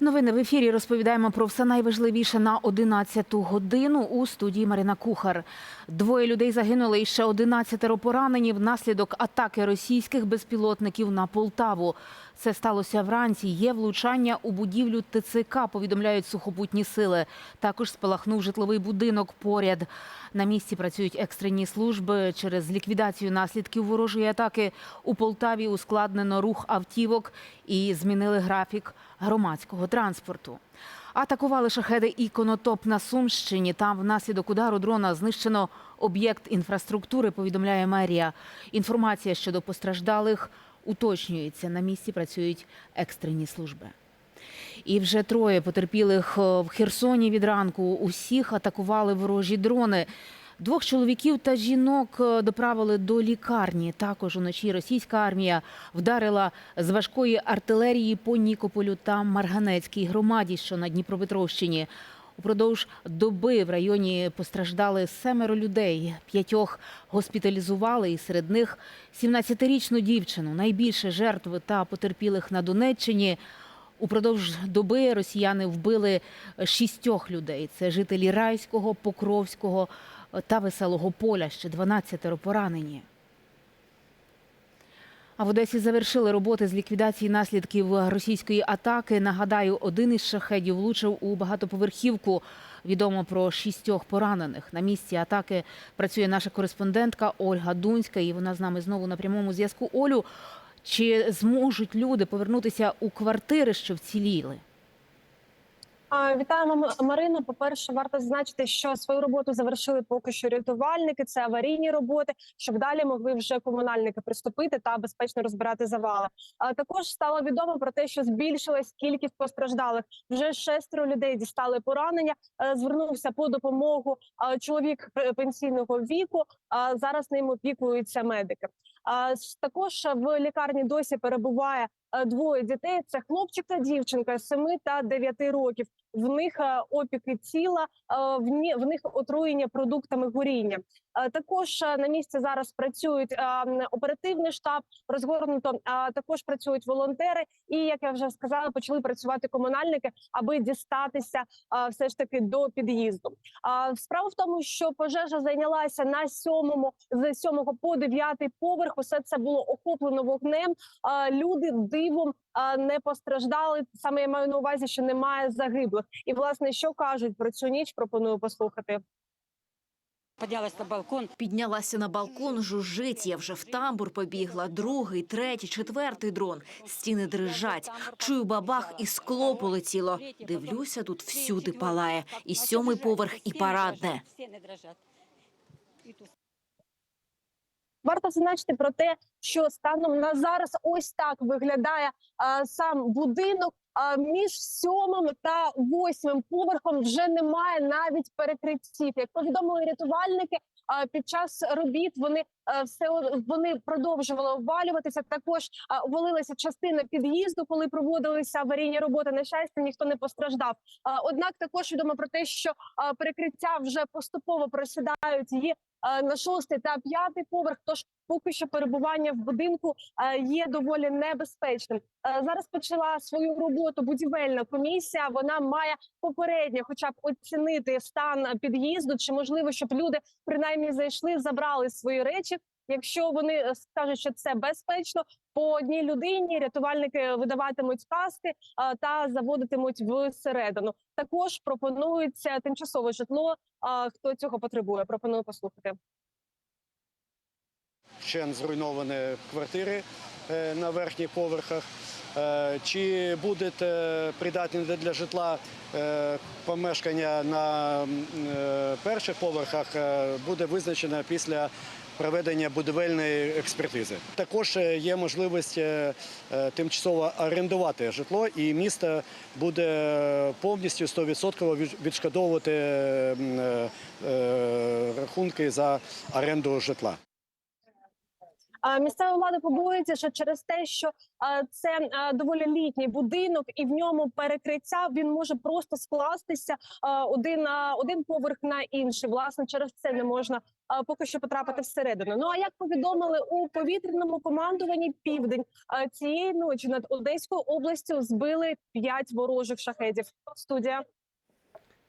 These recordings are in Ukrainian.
Новини в ефірі розповідаємо про все найважливіше на 11-ту годину у студії Марина Кухар. Двоє людей загинули і ще 11 поранені внаслідок атаки російських безпілотників на Полтаву. Це сталося вранці. Є влучання у будівлю ТЦК, повідомляють сухопутні сили. Також спалахнув житловий будинок поряд. На місці працюють екстрені служби. Через ліквідацію наслідків ворожої атаки у Полтаві ускладнено рух автівок і змінили графік громадського транспорту. Атакували шахеди і конотоп на Сумщині. Там внаслідок удару дрона знищено об'єкт інфраструктури, повідомляє мерія. Інформація щодо постраждалих уточнюється. На місці працюють екстрені служби. І вже троє потерпілих е, в Херсоні від ранку. Усіх атакували ворожі дрони. Двох чоловіків та жінок е, доправили до лікарні. Також уночі російська армія вдарила з важкої артилерії по Нікополю та Марганецькій громаді, що на Дніпропетровщині. Упродовж доби в районі постраждали семеро людей. П'ятьох госпіталізували, і серед них 17-річну дівчину. Найбільше жертв та потерпілих на Донеччині. Упродовж доби росіяни вбили шістьох людей. Це жителі Райського, Покровського та Веселого поля. Ще 12 поранені. А в Одесі завершили роботи з ліквідації наслідків російської атаки. Нагадаю, один із шахедів влучив у багатоповерхівку. Відомо про шістьох поранених. На місці атаки працює наша кореспондентка Ольга Дунська, і вона з нами знову на прямому зв'язку. Олю, чи зможуть люди повернутися у квартири, що вціліли? Вітаємо М- Марину. По перше, варто зазначити, що свою роботу завершили поки що рятувальники. Це аварійні роботи, щоб далі могли вже комунальники приступити та безпечно розбирати завали. А також стало відомо про те, що збільшилась кількість постраждалих. Вже шестеро людей дістали поранення. Е, Звернувся по допомогу чоловік пенсійного віку. А зараз ним опікуються медики. Також в лікарні досі перебуває е, двоє дітей. Це хлопчик та дівчинка 7 та 9 років. В них е, опіки тіла, е, в них отруєння продуктами горіння. Е, Також на місці зараз працюють оперативний штаб, розгорнуто також працюють волонтери. І як я вже сказала, почали працювати комунальники, аби дістатися все ж таки до під'їзду. Справа в тому, що пожежа зайнялася на сьомому з сьомого по дев'ятий поверх. Усе це було охоплено вогнем. Люди дивом не постраждали. Саме я маю на увазі, що немає загиблих. І власне, що кажуть про цю ніч, пропоную послухати. Поднялась на балкон. Піднялася на балкон, жужжить, я вже в тамбур побігла. Другий, третій, четвертий дрон. Стіни дрижать. Чую бабах, і скло полетіло. Дивлюся, тут всюди палає. І сьомий поверх, і парадне. Стіни дрожать. І тут Варто зазначити про те, що станом на зараз ось так виглядає а, сам будинок. А між сьомим та восьмим поверхом вже немає навіть перекриттів. Як повідомили рятувальники, а, під час робіт вони все вони продовжували обвалюватися. Також а, обвалилася частина під'їзду, коли проводилися аварійні роботи. На щастя, ніхто не постраждав. Однак також відомо про те, що перекриття вже поступово просідають е, на шостий та п'ятий поверх. Тож поки що перебування в будинку е, є доволі небезпечним. Е, Зараз почала свою роботу будівельна комісія. Вона має попередньо, хоча б оцінити стан під'їзду, чи можливо, щоб люди принаймні зайшли, забрали свої речі. Якщо вони е, скажуть, що це безпечно, по одній людині рятувальники видаватимуть каски та заводитимуть всередину. Також пропонується тимчасове житло. А хто цього потребує? Пропоную послухати. Ще зруйновані квартири е, на верхніх поверхах. Е, Чи будуть е, придатні для житла помешкання на е, перших поверхах, е, буде визначено після проведення будівельної експертизи. Також е, є можливість е, е, тимчасово орендувати житло, і місто буде повністю 100% відшкодовувати е, е, е, рахунки за оренду житла. Місцева влада побоюється, що через те, що це доволі літній будинок, і в ньому перекриття він може просто скластися один на один поверх на інший. Власне, через це не можна поки що потрапити всередину. Ну а як повідомили у повітряному командуванні Південь цієї ночі над Одеською областю збили п'ять ворожих шахедів. Студія.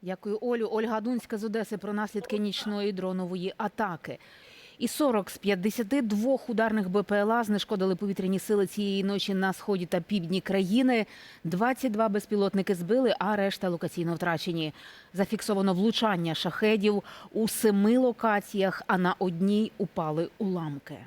Дякую, Олю. Ольга Дунська з Одеси про наслідки нічної дронової атаки. І 40 з 52 ударних БПЛА знешкодили повітряні сили цієї ночі на сході та півдні країни. 22 безпілотники збили, а решта локаційно втрачені. Зафіксовано влучання шахедів у семи локаціях, а на одній упали уламки.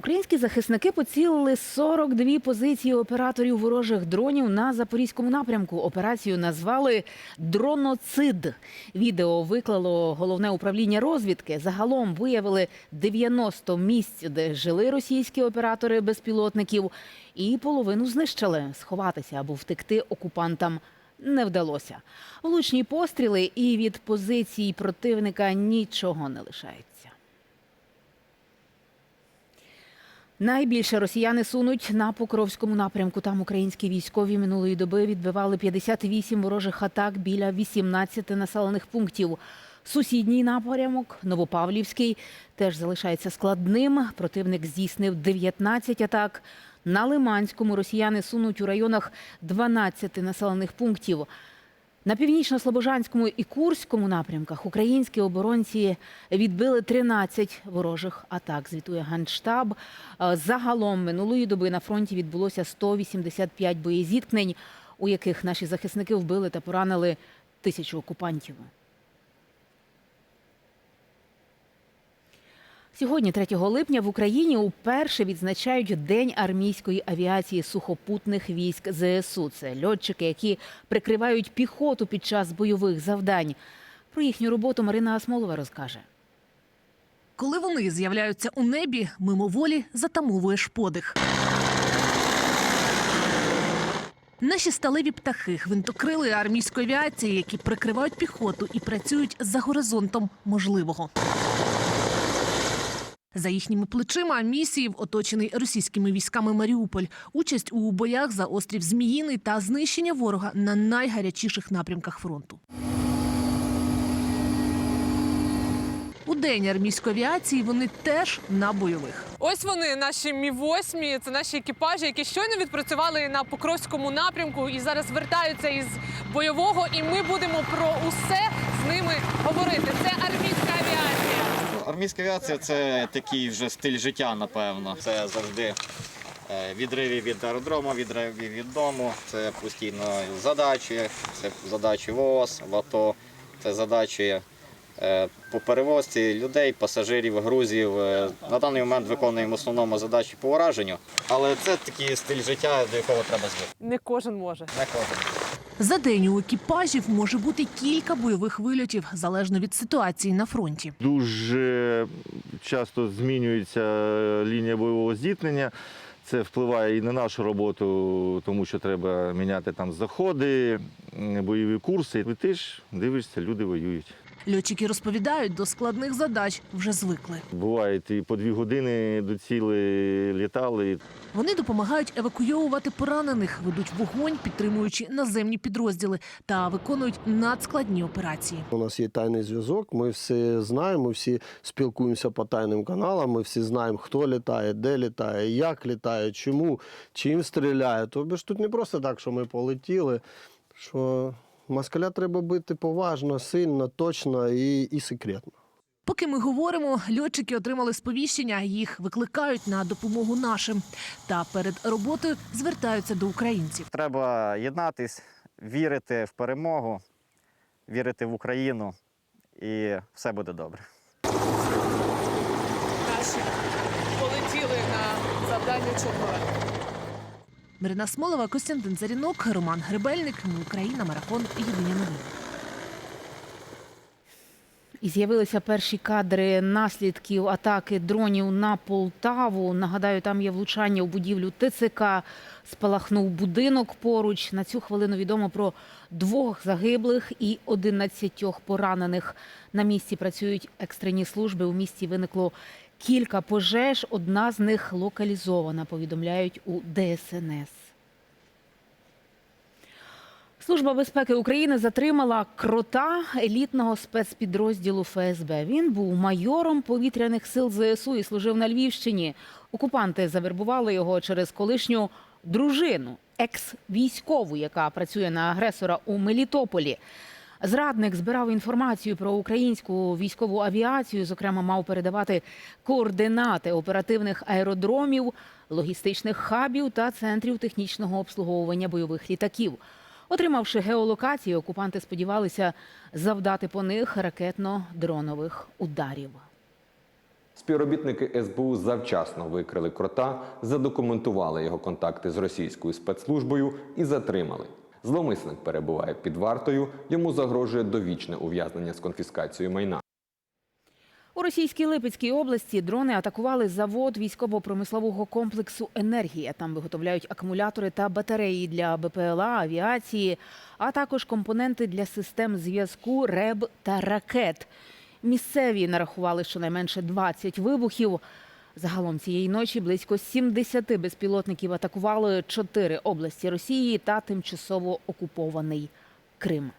Українські захисники поцілили 42 позиції операторів ворожих дронів на запорізькому напрямку. Операцію назвали дроноцид. Відео виклало головне управління розвідки. Загалом виявили 90 місць, де жили російські оператори безпілотників, і половину знищили. Сховатися або втекти окупантам. Не вдалося. Влучні постріли і від позицій противника нічого не лишається. Найбільше росіяни сунуть на Покровському напрямку. Там українські військові минулої доби відбивали 58 ворожих атак біля 18 населених пунктів. Сусідній напрямок Новопавлівський теж залишається складним. Противник здійснив 19 атак. На Лиманському росіяни сунуть у районах 12 населених пунктів. На північно-слобожанському і Курському напрямках українські оборонці відбили 13 ворожих атак. Звітує Генштаб. Е, Загалом минулої доби на фронті відбулося 185 боєзіткнень, у яких наші захисники вбили та поранили тисячу окупантів. Сьогодні, 3 липня, в Україні уперше відзначають День армійської авіації сухопутних військ ЗСУ. Це льотчики, які прикривають піхоту під час бойових завдань. Про їхню роботу Марина Асмолова розкаже. Коли вони з'являються у небі, мимоволі затамовуєш подих. Наші сталеві птахи, гвинтокрили армійської авіації, які прикривають піхоту і працюють за горизонтом можливого. За їхніми плечима місіїв, оточений російськими військами Маріуполь, участь у боях за острів Зміїний та знищення ворога на найгарячіших напрямках фронту. У день армійської авіації вони теж на бойових. Ось вони, наші мі 8 це наші екіпажі, які щойно відпрацювали на Покровському напрямку і зараз вертаються із бойового. І ми будемо про усе з ними говорити. Це армійська авіація. Армійська авіація це такий вже стиль життя, напевно. Це завжди е, відриви від аеродрому, відриви від дому. Це постійно задачі, це задачі ВООЗ, в АТО, це задачі е, по перевозці людей, пасажирів, грузів. Е, На даний момент виконуємо в основному задачі по ураженню, але це такий стиль життя, до якого треба звикнути. Не кожен може. Не кожен. За день у екіпажів може бути кілька бойових вильотів, залежно від ситуації на фронті. Дуже часто змінюється лінія бойового зіткнення. Це впливає і на нашу роботу, тому що треба міняти там заходи, бойові курси. Ти ж дивишся, люди воюють. Льотчики розповідають, до складних задач вже звикли. Буває, і по дві години до цілі літали. Вони допомагають евакуйовувати поранених, ведуть вогонь, підтримуючи наземні підрозділи та виконують надскладні операції. У нас є тайний зв'язок. Ми все знаємо, ми всі спілкуємося по тайним каналам. Ми всі знаємо, хто літає, де літає, як літає, чому, чим стріляє. Тобто ж тут не просто так, що ми полетіли. Що москаля треба бити поважно, сильно, точно і, і секретно. Поки ми говоримо, льотчики отримали сповіщення, їх викликають на допомогу нашим. Та перед роботою звертаються до українців. Треба єднатись, вірити в перемогу, вірити в Україну, і все буде добре. Наші полетіли на завдання чергове. Марина Смолова, Костянтин Зарінок, Роман Гребельник. Ми Україна. Марафон. Єдині новини. І з'явилися перші кадри наслідків атаки дронів на Полтаву. Нагадаю, там є влучання у будівлю ТЦК. Спалахнув будинок поруч. На цю хвилину відомо про двох загиблих і 11 поранених. На місці працюють екстрені служби. У місті виникло кілька пожеж. Одна з них локалізована, повідомляють у ДСНС. Служба безпеки України затримала крота елітного спецпідрозділу ФСБ. Він був майором повітряних сил ЗСУ і служив на Львівщині. Окупанти завербували його через колишню дружину, екс-військову, яка працює на агресора у Мелітополі. Зрадник збирав інформацію про українську військову авіацію. Зокрема, мав передавати координати оперативних аеродромів, логістичних хабів та центрів технічного обслуговування бойових літаків. Отримавши геолокацію, окупанти сподівалися завдати по них ракетно-дронових ударів. Співробітники СБУ завчасно викрили крота, задокументували його контакти з російською спецслужбою і затримали. Зловмисник перебуває під вартою, йому загрожує довічне ув'язнення з конфіскацією майна. У російській Липецькій області дрони атакували завод військово-промислового комплексу Енергія. Там виготовляють акумулятори та батареї для БПЛА, авіації, а також компоненти для систем зв'язку, РЕБ та ракет. Місцеві нарахували щонайменше 20 вибухів. Загалом цієї ночі близько 70 безпілотників атакували чотири області Росії та тимчасово окупований Крим.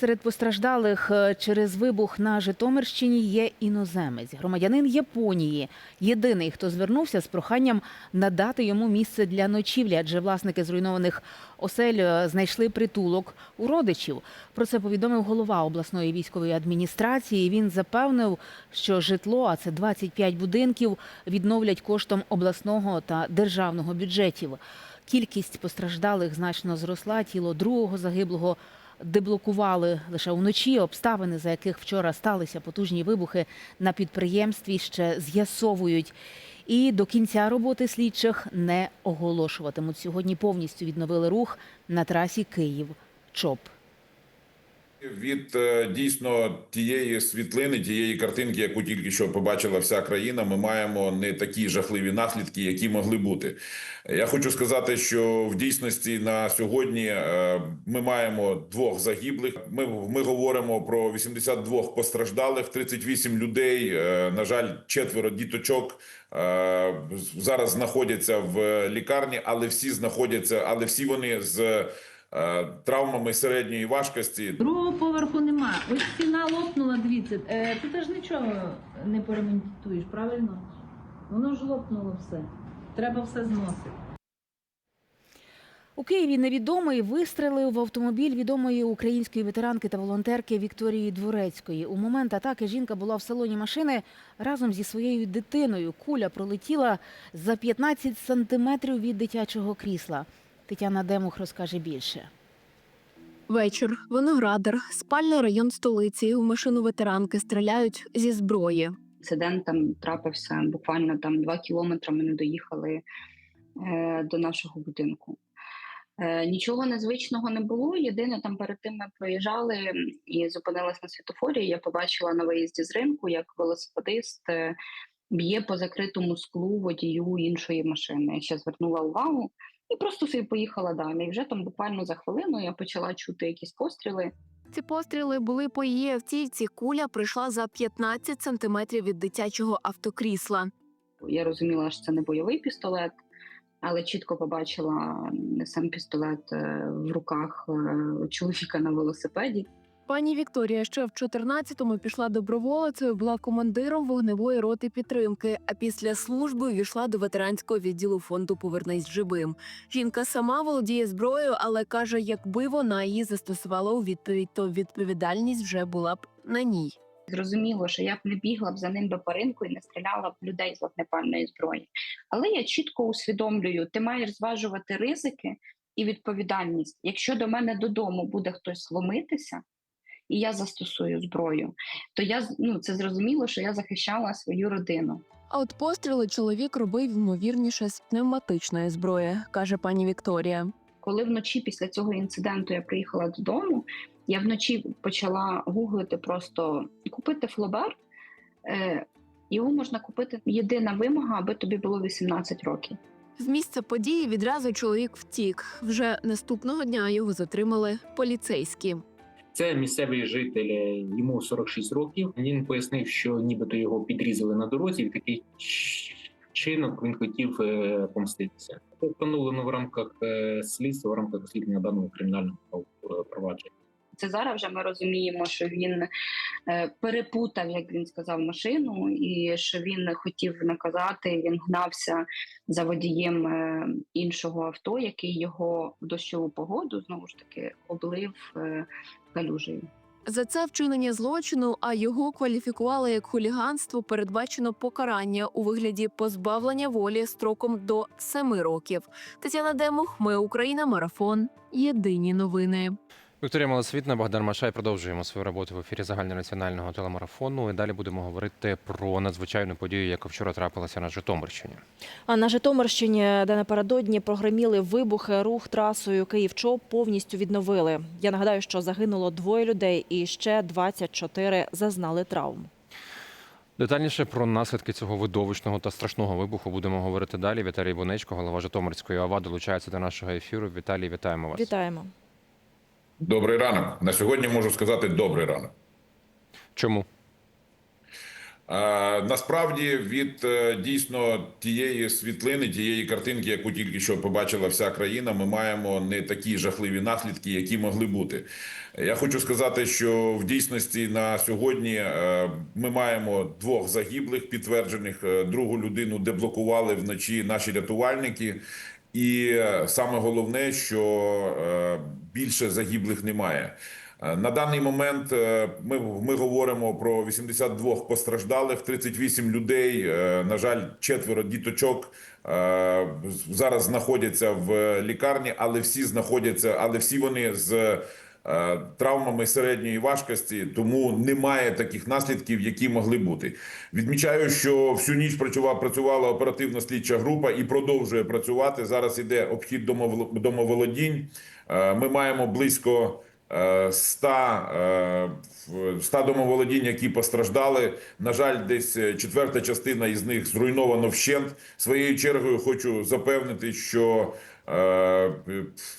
Серед постраждалих е, через вибух на Житомирщині є іноземець, громадянин Японії. Єдиний, хто звернувся з проханням надати йому місце для ночівлі, адже власники зруйнованих осель е, знайшли притулок у родичів. Про це повідомив голова обласної військової адміністрації. Він запевнив, що житло, а це 25 будинків, відновлять коштом обласного та державного бюджетів. Кількість постраждалих значно зросла. Тіло другого загиблого деблокували лише вночі. Обставини, за яких вчора сталися потужні вибухи на підприємстві, ще з'ясовують. І до кінця роботи слідчих не оголошуватимуть. Сьогодні повністю відновили рух на трасі Київ-Чоп. Від е, дійсно тієї світлини, тієї картинки, яку тільки що побачила вся країна, ми маємо не такі жахливі наслідки, які могли бути. Я хочу сказати, що в дійсності на сьогодні е, ми маємо двох загиблих. Ми, ми говоримо про 82 постраждалих, 38 людей. е, На жаль, четверо діточок зараз знаходяться в лікарні, але всі знаходяться, але всі вони з травмами середньої важкості. Другого поверху немає. Ось стіна лопнула, дивіться. Е, ти теж нічого не поремонтуєш, правильно? Воно ж лопнуло все. Треба все зносити. У Києві невідомий вистрелив в автомобіль відомої української ветеранки та волонтерки Вікторії Дворецької. У момент атаки жінка була в салоні машини разом зі своєю дитиною. Куля пролетіла за 15 сантиметрів від дитячого крісла. Тетяна Демух розкаже більше. Вечір. Виноградар, спальний район столиці. У машину ветеранки стріляють зі зброї. Інцидент там трапився буквально там два кілометри. Ми не доїхали е, до нашого будинку. Е, нічого незвичного не було. Єдине, там перед тим ми проїжджали і зупинилась на світофорі. Я побачила на виїзді з ринку, як велосипедист е, б'є по закритому склу водію іншої машини. Я ще звернула увагу і просто собі поїхала далі. І вже там буквально за хвилину я почала чути якісь постріли. Ці постріли були по її автівці. Куля прийшла за 15 сантиметрів від дитячого автокрісла. Я розуміла, що це не бойовий пістолет, але чітко побачила сам пістолет е, в руках е, чоловіка на велосипеді. Пані Вікторія ще в 14-му пішла доброволицею, була командиром вогневої роти підтримки. А після служби увійшла до ветеранського відділу фонду Повернись живим. Жінка сама володіє зброєю, але каже, якби вона її застосувала у відповідь, то відповідальність вже була б на ній. Зрозуміло, що я б не бігла б за ним до поринку і не стріляла б людей з вогнепальної зброї. Але я чітко усвідомлюю, ти маєш зважувати ризики і відповідальність. Якщо до мене додому буде хтось ломитися, і я застосую зброю, то я ну це зрозуміло, що я захищала свою родину. А от постріли чоловік робив ймовірніше з пневматичної зброї, каже пані Вікторія. Коли вночі після цього інциденту я приїхала додому, я вночі почала гуглити просто купити флобер. Е, його можна купити. Єдина вимога, аби тобі було 18 років. З місця події відразу чоловік втік. Вже наступного дня його затримали поліцейські. Це місцевий житель, йому 46 років. Він пояснив, що нібито його підрізали на дорозі, і такий чинок він хотів е, помститися. Це встановлено в рамках е, слідства, в рамках розслідування даного кримінального провадження. Це зараз вже ми розуміємо, що він е, перепутав, як він сказав, машину, і що він хотів наказати. Він гнався за водієм е, іншого авто, який його в дощову погоду знову ж таки облив е, калюжею. За це вчинення злочину, а його кваліфікували як хуліганство, передбачено покарання у вигляді позбавлення волі строком до семи років. Тетяна Демух, ми Україна, марафон. Єдині новини. Вікторія Малосвітна, Богдан Машай. Продовжуємо свою роботу в ефірі загальнонаціонального телемарафону. І далі будемо говорити про надзвичайну подію, яка вчора трапилася на Житомирщині. А на Житомирщині, де напередодні прогреміли вибухи, рух трасою Київ-Чоп повністю відновили. Я нагадаю, що загинуло двоє людей і ще 24 зазнали травм. Детальніше про наслідки цього видовищного та страшного вибуху будемо говорити далі. Віталій Бунечко, голова Житомирської ОВА, долучається до нашого ефіру. Віталій, вітаємо вас. Вітаємо. Добрий ранок. На сьогодні можу сказати добрий ранок. Чому? А, насправді від е, дійсно тієї світлини, тієї картинки, яку тільки що побачила вся країна, ми маємо не такі жахливі наслідки, які могли бути. Я хочу сказати, що в дійсності на сьогодні е, ми маємо двох загиблих підтверджених. Е, Другу людину деблокували вночі наші рятувальники. І саме головне, що е, більше загиблих немає. Е, На даний момент е, ми, ми говоримо про 82 постраждалих, 38 людей. На жаль, четверо діточок зараз знаходяться в лікарні, але всі знаходяться, але всі вони з травмами середньої важкості, тому немає таких наслідків, які могли бути. Відмічаю, що всю ніч працювала, працювала оперативно слідча група і продовжує працювати. Зараз іде обхід домовол- домоволодінь. Е, Ми маємо близько е, 100, е, 100 домоволодінь, які постраждали. На жаль, десь е, четверта частина із них зруйновано вщент. Своєю чергою хочу запевнити, що е,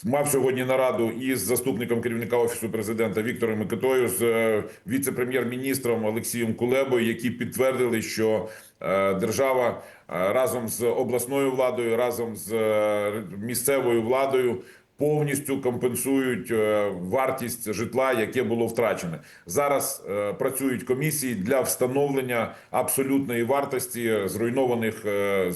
мав сьогодні нараду із заступником керівника офісу президента Віктором Микитою з е, віце-прем'єр-міністром Олексієм Кулебою, які підтвердили, що е, держава е, разом з обласною владою, разом з е, місцевою владою повністю компенсують е, вартість житла, яке було втрачене. Зараз е, працюють комісії для встановлення абсолютної вартості зруйнованих е,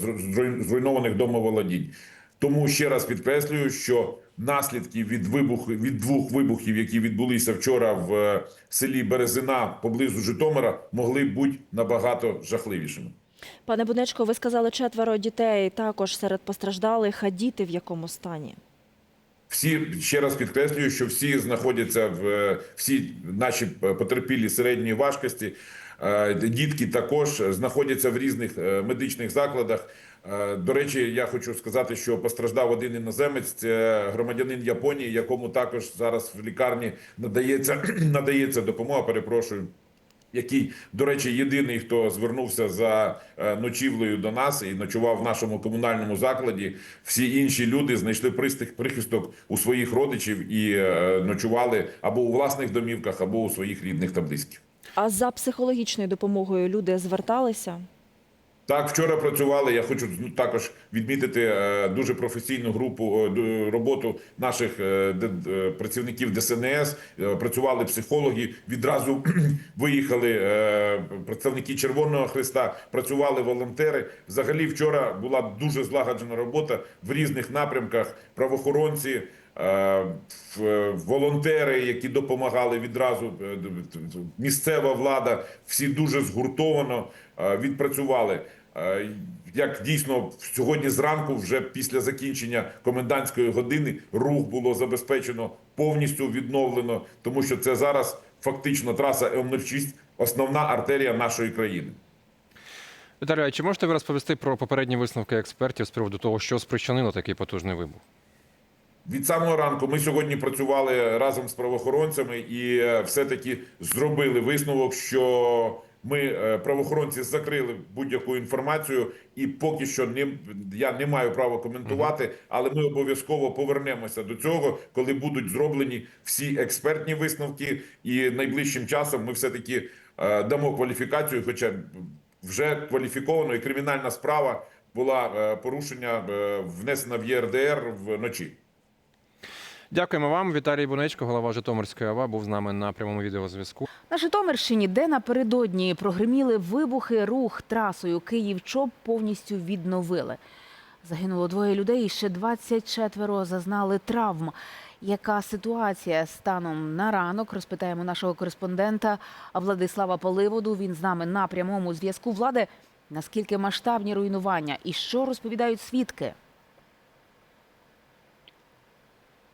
зруйнованих домоволодінь. Тому ще раз підкреслюю, що наслідки від вибуху від двох вибухів, які відбулися вчора в е, селі Березина поблизу Житомира, могли бути набагато жахливішими. Пане Бунечко, ви сказали четверо дітей також серед постраждалих, а діти в якому стані? Всі ще раз підкреслюю, що всі знаходяться в е, всі наші потерпілі середньої важкості. Е, Дітки також знаходяться в різних е, медичних закладах. Е, До речі, я хочу сказати, що постраждав один іноземець, це громадянин Японії, якому також зараз в лікарні надається надається допомога. Перепрошую. Який, до речі, єдиний, хто звернувся за е, ночівлею до нас і ночував в нашому комунальному закладі. Всі інші люди знайшли пристих прихисток у своїх родичів і е, ночували або у власних домівках, або у своїх рідних та близьких. А за психологічною допомогою люди зверталися? Так, вчора працювали. Я хочу ну, також відмітити е, дуже професійну групу е, роботу наших е, працівників ДСНС. Працювали психологи. Відразу виїхали представники Червоного Христа. Працювали волонтери. Взагалі, вчора була дуже злагоджена робота в різних напрямках. Правоохоронці. Е, Волонтери, які допомагали відразу, е, місцева влада, всі дуже згуртовано е, відпрацювали. Як дійсно сьогодні зранку, вже після закінчення комендантської години, рух було забезпечено повністю відновлено, тому що це зараз фактично траса М06, основна артерія нашої країни. Віталій, а чи можете ви розповісти про попередні висновки експертів з приводу того, що спричинило такий потужний вибух? Від самого ранку ми сьогодні працювали разом з правоохоронцями і е, все-таки зробили висновок, що Ми е, правоохоронці закрили будь-яку інформацію, і поки що не я не маю права коментувати, але ми обов'язково повернемося до цього, коли будуть зроблені всі експертні висновки, і найближчим часом ми все таки е, дамо кваліфікацію, хоча вже кваліфіковано і кримінальна справа була порушення внесена в ЄРДР вночі. Дякуємо вам. Віталій Бунечко, голова Житомирської ОВА, був з нами на прямому відеозв'язку. На Житомирщині, де напередодні прогреміли вибухи, рух трасою Київ-Чоп повністю відновили. Загинуло двоє людей, і ще 24 зазнали травм. Яка ситуація станом на ранок? Розпитаємо нашого кореспондента Владислава Поливоду. Він з нами на прямому зв'язку влади. Наскільки масштабні руйнування і що розповідають свідки?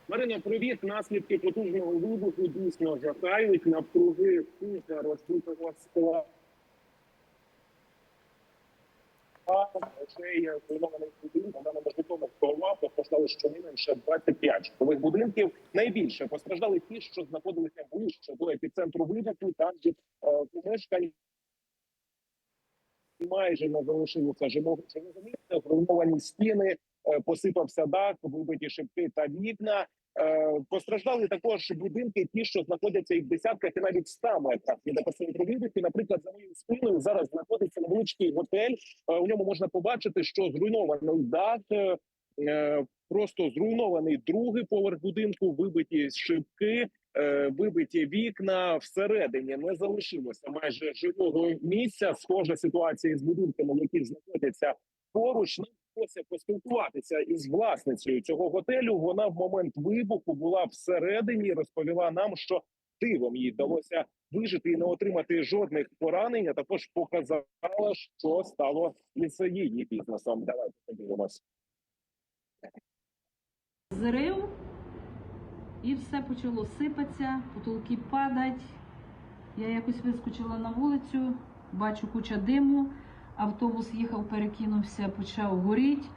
Марина, привіт. Наслідки потужного вибуху дійсно жахають навкруги купа розбитого скла. Це є зруйнований будинок, на Житомирського ОВА постраждали щонайменше 25 житлових будинків. Найбільше постраждали ті, що знаходилися ближче до епіцентру вибуху, там де е, помешкань майже не залишилося живого живого місця, зруйновані стіни, посипався дах, вибиті шибки та вікна. Е, Постраждали також будинки, ті, що знаходяться і в десятках, і навіть 100 метрах від вибуху. Наприклад, за моєю спиною зараз знаходиться невеличкий готель. Е, У ньому можна побачити, що зруйнований дах, е, е, просто зруйнований другий поверх будинку, вибиті шибки, е, вибиті вікна. Всередині не залишилося майже живого місця. Схожа ситуація з будинками, які знаходяться поруч. Вдалося поспілкуватися із власницею цього готелю. Вона в момент вибуху була всередині. Розповіла нам, що дивом їй вдалося вижити і не отримати жодних поранень. а Також показала, що стало із її бізнесом. Давайте подивимось. Зрив, і все почало сипатися, потолки падать. Я якось вискочила на вулицю, бачу куча диму, автобус їхав, перекинувся, почав горіти.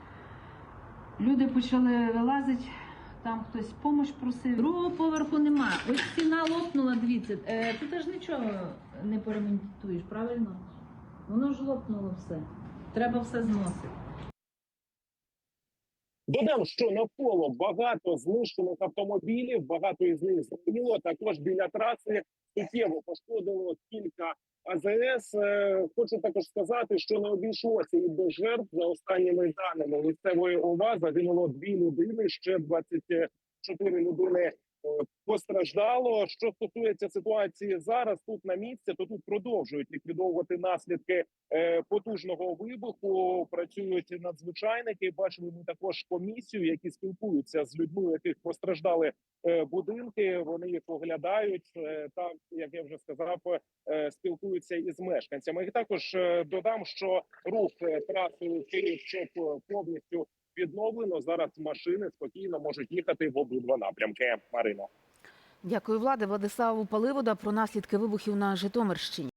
Люди почали вилазити, там хтось допомогу просив. Другого поверху нема. Ось стіна лопнула, дивіться. Е, ти ж нічого не поремонтуєш, правильно? Воно ж лопнуло все. Треба все зносити. Додам, що навколо багато знищених автомобілів, багато із них згоріло. Також біля траси суттєво пошкодило кілька АЗС. Е, Хочу також сказати, що не обійшлося і без жертв за останніми даними місцевої ОВА загинуло дві людини, ще 24 людини постраждало. Що стосується ситуації зараз, тут на місці, то тут продовжують ліквідовувати наслідки е, потужного вибуху. Працюють надзвичайники. Бачили ми також комісію, які спілкуються з людьми, яких постраждали е, будинки. Вони їх оглядають. е, Та як я вже сказав, спілкуються із мешканцями. І також додам, що рух трасою Київ чоп повністю відновлено. Зараз машини спокійно можуть їхати в обидва напрямки. Марино, Дякую, влади. Владиславу Паливода про наслідки вибухів на Житомирщині.